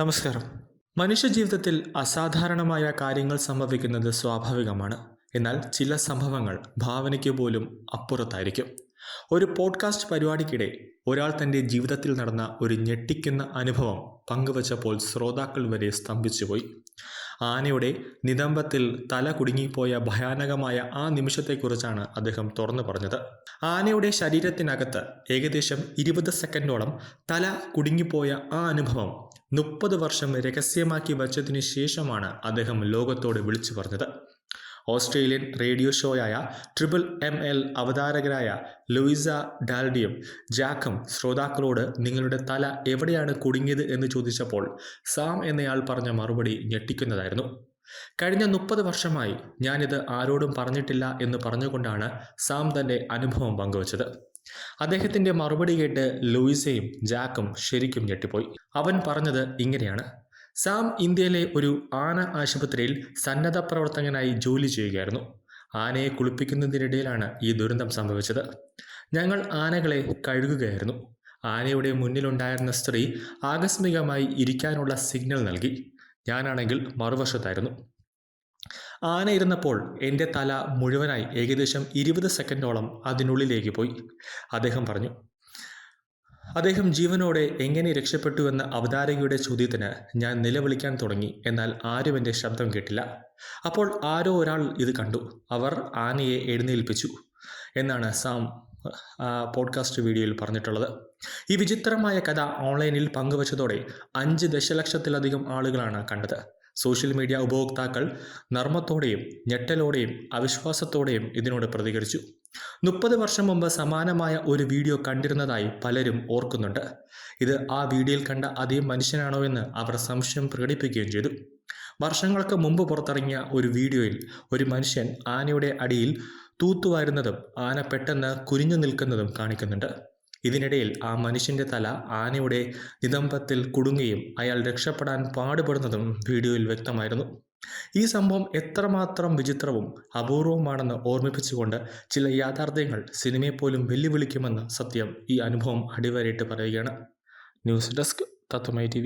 നമസ്കാരം. മനുഷ്യജീവിതത്തിൽ അസാധാരണമായ കാര്യങ്ങൾ സംഭവിക്കുന്നത് സ്വാഭാവികമാണ്. എന്നാൽ ചില സംഭവങ്ങൾ ഭാവനയ്ക്ക് പോലും അപ്പുറത്തായിരിക്കും. ഒരു പോഡ്കാസ്റ്റ് പരിപാടിക്കിടെ ഒരാൾ തന്റെ ജീവിതത്തിൽ നടന്ന ഒരു ഞെട്ടിക്കുന്ന അനുഭവം പങ്കുവച്ചപ്പോൾ ശ്രോതാക്കൾ വരെ സ്തംഭിച്ചുപോയി. ആനയുടെ നിതംബത്തിൽ തല കുടുങ്ങിപ്പോയ ഭയാനകമായ ആ നിമിഷത്തെക്കുറിച്ചാണ് അദ്ദേഹം തുറന്നു പറഞ്ഞത്. ആനയുടെ ശരീരത്തിനകത്ത് ഏകദേശം ഇരുപത് സെക്കൻഡോളം തല കുടുങ്ങിപ്പോയ ആ അനുഭവം മുപ്പത് വർഷം രഹസ്യമാക്കി വച്ചതിനു ശേഷമാണ് അദ്ദേഹം ലോകത്തോട് വിളിച്ചു പറഞ്ഞത്. ഓസ്ട്രേലിയൻ റേഡിയോ ഷോയായ ട്രിപ്പിൾ എം എൽ അവതാരകരായ ലൂയിസ ഡാൽഡിയും ജാക്കും ശ്രോതാക്കളോട് നിങ്ങളുടെ തല എവിടെയാണ് കുടുങ്ങിയത് എന്ന് ചോദിച്ചപ്പോൾ സാം എന്നയാൾ പറഞ്ഞ മറുപടി ഞെട്ടിക്കുന്നതായിരുന്നു. കഴിഞ്ഞ മുപ്പത് വർഷമായി ഞാനിത് ആരോടും പറഞ്ഞിട്ടില്ല എന്ന് പറഞ്ഞുകൊണ്ടാണ് സാം തന്റെ അനുഭവം പങ്കുവച്ചത്. അദ്ദേഹത്തിന്റെ മറുപടി കേട്ട് ലൂയിസയും ജാക്കും ശരിക്കും ഞെട്ടിപ്പോയി. അവൻ പറഞ്ഞത് ഇങ്ങനെയാണ്. സാം ഇന്ത്യയിലെ ഒരു ആന ആശുപത്രിയിൽ സന്നദ്ധ പ്രവർത്തകനായി ജോലി ചെയ്യുകയായിരുന്നു. ആനയെ കുളിപ്പിക്കുന്നതിനിടയിലാണ് ഈ ദുരന്തം സംഭവിച്ചത്. ഞങ്ങൾ ആനകളെ കഴുകുകയായിരുന്നു. ആനയുടെ മുന്നിലുണ്ടായിരുന്ന സ്ത്രീ ആകസ്മികമായി ഇരിക്കാനുള്ള സിഗ്നൽ നൽകി. ഞാനാണെങ്കിൽ മറുവശത്തായിരുന്നു. ആന ഇരുന്നപ്പോൾ എന്റെ തല മുഴുവനായി ഏകദേശം ഇരുപത് സെക്കൻഡോളം അതിനുള്ളിലേക്ക് പോയി. അദ്ദേഹം പറഞ്ഞു അദ്ദേഹം ജീവനോടെ എങ്ങനെ രക്ഷപ്പെട്ടുവെന്ന അവതാരകയുടെ ചോദ്യത്തിന് ഞാൻ നിലവിളിക്കാൻ തുടങ്ങി. എന്നാൽ ആരും എന്റെ ശബ്ദം കേട്ടില്ല. അപ്പോൾ ആരോ ഒരാൾ ഇത് കണ്ടു. അവർ ആനയെ എഴുന്നേൽപ്പിച്ചു എന്നാണ് സാം പോഡ്കാസ്റ്റ് വീഡിയോയിൽ പറഞ്ഞിട്ടുള്ളത്. ഈ വിചിത്രമായ കഥ ഓൺലൈനിൽ പങ്കുവച്ചതോടെ അഞ്ച് ദശലക്ഷത്തിലധികം ആളുകളാണ് കണ്ടത്. സോഷ്യൽ മീഡിയ ഉപഭോക്താക്കൾ നർമ്മത്തോടെയും ഞെട്ടലോടെയും അവിശ്വാസത്തോടെയും ഇതിനോട് പ്രതികരിച്ചു. മുപ്പത് വർഷം മുമ്പ് സമാനമായ ഒരു വീഡിയോ കണ്ടിരുന്നതായി പലരും ഓർക്കുന്നുണ്ട്. ഇത് ആ വീഡിയോയിൽ കണ്ട അതേ മനുഷ്യനാണോ എന്ന് അവർ സംശയം പ്രകടിപ്പിക്കുകയും ചെയ്തു. വർഷങ്ങൾക്ക് മുമ്പ് പുറത്തിറങ്ങിയ ഒരു വീഡിയോയിൽ ഒരു മനുഷ്യൻ ആനയുടെ അടിയിൽ തൂത്തുവാരുന്നതും ആന പെട്ടെന്ന് കുരിഞ്ഞു നിൽക്കുന്നതും കാണിക്കുന്നുണ്ട്. ഇതിനിടയിൽ ആ മനുഷ്യന്റെ തല ആനയുടെ നിതംബത്തിൽ കുടുങ്ങുകയും അയാൾ രക്ഷപ്പെടാൻ പാടുപെടുന്നതും വീഡിയോയിൽ വ്യക്തമായിരുന്നു. ഈ സംഭവം എത്രമാത്രം വിചിത്രവും അപൂർവവുമാണെന്ന് ഓർമ്മിപ്പിച്ചുകൊണ്ട് ചില യാഥാർത്ഥ്യങ്ങൾ സിനിമയെ പോലും വെല്ലുവിളിക്കുമെന്ന് സത്യം ഈ അനുഭവം അടിവരയിട്ട് പറയുകയാണ്. ന്യൂസ് ഡെസ്ക് തത്വമൈ ടി